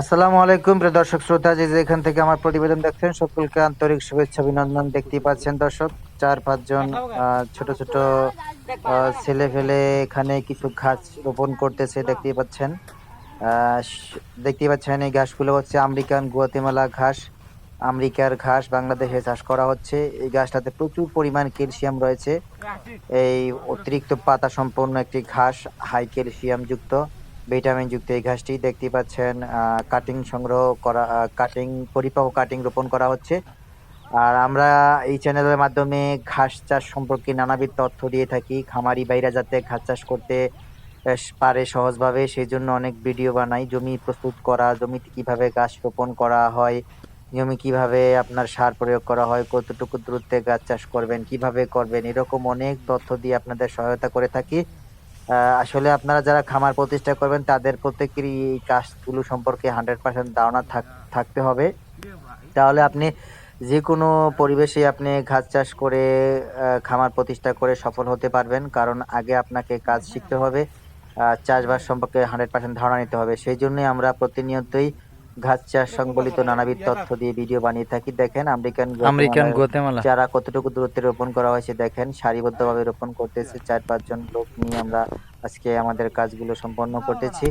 আসসালামু আলাইকুম প্রিয় দর্শক শ্রোতা, যে যেখান থেকে আমার প্রতিবেদন দেখছেন, সকলকে আন্তরিক শুভেচ্ছা, অভিনন্দন দেখতেই পাচ্ছেন দর্শক। চার পাঁচজন ছোট ছোট ছেলে ফেলে এখানে কিছু ঘাস রোপণ করতেছে, দেখতেই পাচ্ছেন। দেখতেই পাচ্ছেন এই ঘাসগুলো হচ্ছে আমেরিকান গুয়াতেমালা ঘাস, আমেরিকার ঘাস বাংলাদেশে চাষ করা হচ্ছে। এই ঘাসটাতে প্রচুর পরিমাণ ক্যালসিয়াম রয়েছে। এই অতিরিক্ত পাতা সম্পন্ন একটি ঘাস, হাই ক্যালসিয়াম যুক্ত। ভিটামিন যুক্ত এই ঘাসটি দেখতে পাচ্ছেন কাটিং সংগ্রহ করা কাটিং পরিপাক কাটিং রোপণ করা হচ্ছে। আর আমরা এই চ্যানেলের মাধ্যমে ঘাস চাষ সম্পর্কে নানাবিধ তথ্য দিয়ে থাকি। খামারি বাইরা যাতে ঘাস চাষ করতে পারে সহজভাবে সেই জন্য অনেক ভিডিও বানাই। জমি প্রস্তুত করা জমিতে কীভাবে গাছ রোপণ করা হয়, জমি কীভাবে আপনার সার প্রয়োগ করা হয়, কতটুকু দূরত্বে গাছ চাষ করবেন, কীভাবে করবেন, এরকম অনেক তথ্য দিয়ে আপনাদের সহায়তা করে থাকি। আসলে আপনারা যারা খামার প্রতিষ্ঠা করবেন, তাদের প্রত্যেকেরই এই কাজগুলো সম্পর্কে হান্ড্রেড পার্সেন্ট ধারণা থাক- থাকতে হবে। তাহলে আপনি যে কোনো পরিবেশে আপনি ঘাস চাষ করে খামার প্রতিষ্ঠা করে সফল হতে পারবেন। কারণ আগে আপনাকে কাজ শিখতে হবে চাষবাস সম্পর্কে হান্ড্রেড পার্সেন্ট ধারণা নিতে হবে। সেই জন্যই আমরা প্রতিনিয়তই ঘাস চাষ সংবলিত নানাবিধ তথ্য দিয়ে ভিডিও বানিয়ে থাকি। দেখেন আমেরিকান আমেরিকান গুয়াতেমালা চারা কতটুকু দূরত্বে রোপণ করা হয়েছে দেখেন সারিবদ্ধভাবে রোপণ করতেছে চার পাঁচজন লোক নিয়ে আমরা আজকে আমাদের কাজগুলো সম্পন্ন করতেছি।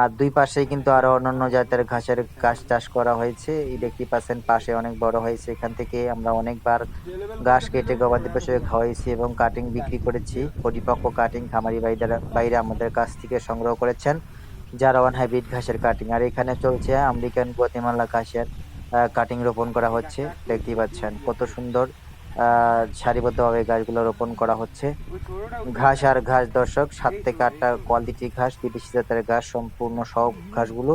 আর দুই পাশেই কিন্তু আরও অন্যান্য জাতের ঘাসের ঘাস চাষ করা হয়েছে। এই দেখতে পাচ্ছেন পাশে অনেক বড় হয়েছে। এখান থেকে আমরা অনেকবার ঘাস কেটে গবাদি পশু খাওয়াইছি এবং কাটিং বিক্রি করেছি। পরিপক্ক কাটিং খামারি বাইরা বাইরে আমাদের কাছ থেকে সংগ্রহ করেছেন। যারা ওয়ান হাইব্রিড ঘাসের কাটিং আর এখানে চলছে আমেরিকান গতিমালা ঘাসের কাটিং রোপণ করা হচ্ছে। দেখতেই পাচ্ছেন কত সুন্দর সারিবদ্ধভাবে গাছগুলো রোপণ করা হচ্ছে। ঘাস আর ঘাস দর্শক, সাত থেকে আটটা কোয়ালিটি ঘাস, বিদেশি জাতের ঘাস, সম্পূর্ণ সব ঘাসগুলো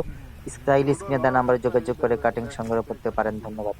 স্টাইল স্ক্রিনে দেওয়া নাম্বারে যোগাযোগ করে কাটিং সংগ্রহ করতে পারেন। ধন্যবাদ।